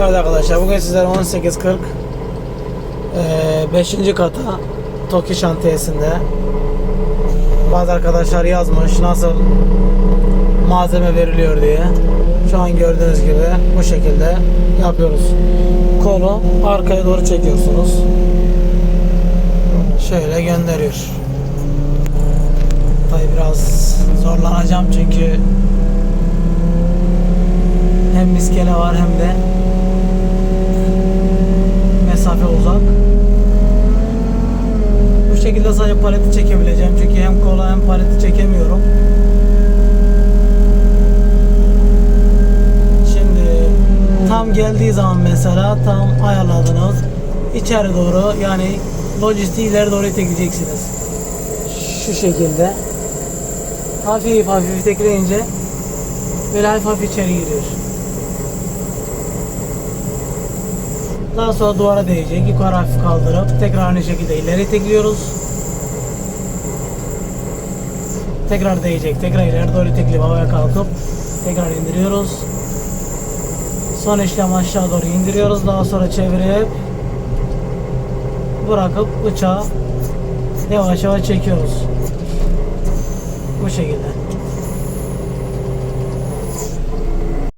Evet arkadaşlar bugün sizlere 18.40 5. kata Toki şantiyesinde bazı arkadaşlar yazmış nasıl malzeme veriliyor diye. Şu an gördüğünüz gibi bu şekilde yapıyoruz. Kolu arkaya doğru çekiyorsunuz. Şöyle gönderiyor. Tabi biraz zorlanacağım çünkü hem iskele var hem de uzak. Bu şekilde sadece paleti çekebileceğim çünkü hem kola hem paleti çekemiyorum. Şimdi tam geldiği zaman mesela tam ayarladınız. içeri doğru yani lojistiği ileri doğru itekleyeceksiniz. Şu şekilde. Hafif hafif itekleyince böyle hafif hafif içeri giriyor. Daha sonra duvara değecek. Yukarı hafif kaldırıp tekrar aynı şekilde ileri itekliyoruz. Tekrar değecek. Tekrar ileri doğru itekleyip havaya kalkıp tekrar indiriyoruz. Son işlem aşağı doğru indiriyoruz. Daha sonra çevirip bırakıp bıçağı yavaş yavaş çekiyoruz. Bu şekilde.